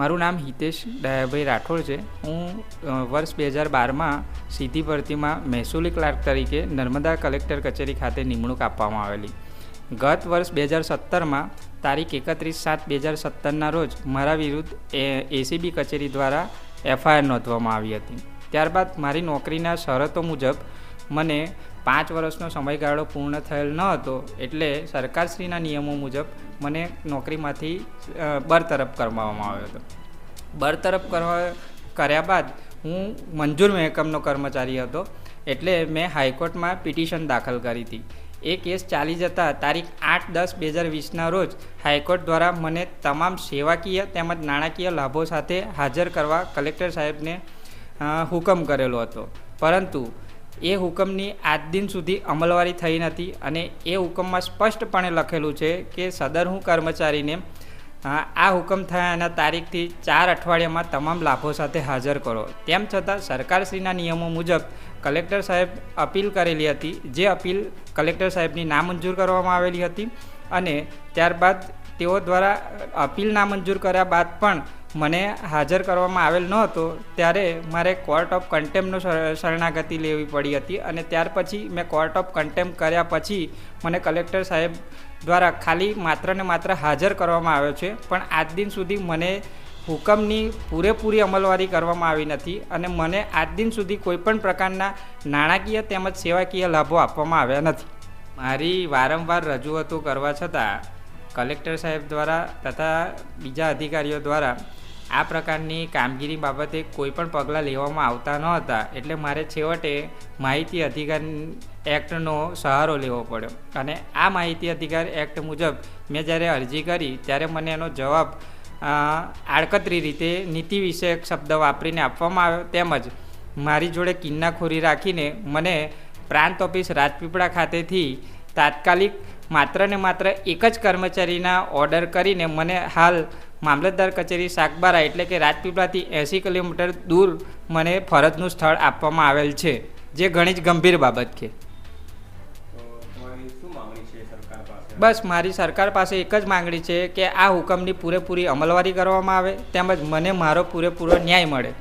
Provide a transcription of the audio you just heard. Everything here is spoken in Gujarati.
મારું નામ હિતેશ દયાભાઈ રાઠોડ છે. હું વર્ષ બે હજાર બારમાં સીધી ભરતીમાં મહેસૂલી ક્લાર્ક તરીકે નર્મદા કલેક્ટર કચેરી ખાતે નિમણૂક આપવામાં આવેલી. ગત વર્ષ બે હજાર સત્તરમાં તારીખ એકત્રીસ સાત બે હજાર સત્તરના રોજ મારા વિરુદ્ધ એસીબી કચેરી દ્વારા એફઆઈઆર નોંધવામાં આવી હતી. ત્યારબાદ મારી નોકરીના શરતો મુજબ મને પાંચ વર્ષનો સમયગાળો પૂર્ણ થયેલ ન હતો એટલે સરકારશ્રીના નિયમો મુજબ મને નોકરીમાંથી બરતરફ કરવામાં આવ્યો હતો. બરતરફ કરવા, કર્યા બાદ હું મંજૂર મહેકમનો કર્મચારી હતો એટલે મેં હાઈકોર્ટમાં પિટિશન દાખલ કરી હતી. એ કેસ ચાલી જતા તારીખ આઠ દસ બે હજાર વીસના રોજ હાઈકોર્ટ દ્વારા મને તમામ સેવાકીય તેમજ નાણાકીય લાભો સાથે હાજર કરવા કલેક્ટર સાહેબને હુકમ કરેલો હતો. પરંતુ એ હુકમની આજ દિન સુધી અમલવારી થઈ નથી અને એ હુકમમાં સ્પષ્ટપણે લખેલું છે કે સદર હું કર્મચારીને આ હુકમ થયાના તારીખથી ચાર અઠવાડિયામાં તમામ લાભો સાથે હાજર કરો. તેમ છતાં સરકારશ્રીના નિયમો મુજબ કલેક્ટર સાહેબ અપીલ કરેલી હતી, જે અપીલ કલેક્ટર સાહેબની નામંજૂર કરવામાં આવેલી હતી અને ત્યારબાદ તેઓ દ્વારા અપીલ નામંજૂર કર્યા બાદ પણ મને હાજર કરવામાં આવેલ ન હતો ત્યારે મારે કોર્ટ ઓફ કન્ટેમ્પનો શરણાગતિ લેવી પડી હતી અને ત્યાર પછી મેં કોર્ટ ઓફ કન્ટેમ્પ કર્યા પછી મને કલેક્ટર સાહેબ દ્વારા ખાલી માત્ર ને માત્ર હાજર કરવામાં આવ્યો છે, પણ આજ દિન સુધી મને હુકમની પૂરેપૂરી અમલવારી કરવામાં આવી નથી અને મને આજ દિન સુધી કોઈપણ પ્રકારના નાણાકીય તેમજ સેવાકીય લાભો આપવામાં આવ્યા નથી. મારી વારંવાર રજૂઆતો કરવા છતાં કલેક્ટર સાહેબ દ્વારા તથા બીજા અધિકારીઓ દ્વારા આ પ્રકારની કામગીરી બાબતે કોઈ પણ પગલાં લેવામાં આવતા ન હતા. એટલે મારે છેવટે માહિતી અધિકાર એક્ટનો સહારો લેવો પડ્યો. અને આ માહિતી અધિકાર એક્ટ મુજબ મેં જ્યારે અરજી કરી ત્યારે મને એનો જવાબ આડકતરી રીતે નીતિ વિષયક શબ્દ વાપરીને આપવામાં આવ્યો તેમજ મારી જોડે કિન્નાખોરી રાખીને મને પ્રાંત ઓફિસ રાજપીપળા ખાતેથી તાત્કાલિક માત્ર ને માત્ર એક જ કર્મચારીના ઓર્ડર કરીને મને હાલ મામલતદાર કચેરી સાગબારા એટલે કે રાજપીપળાથી એંસી કિલોમીટર દૂર મને ફરજનું સ્થળ આપવામાં આવેલ છે જે ઘણી જ ગંભીર બાબત છે. બસ મારી સરકાર પાસે એક જ માંગણી છે કે આ હુકમની પૂરેપૂરી અમલવારી કરવામાં આવે તેમજ મને મારો પૂરેપૂરો ન્યાય મળે.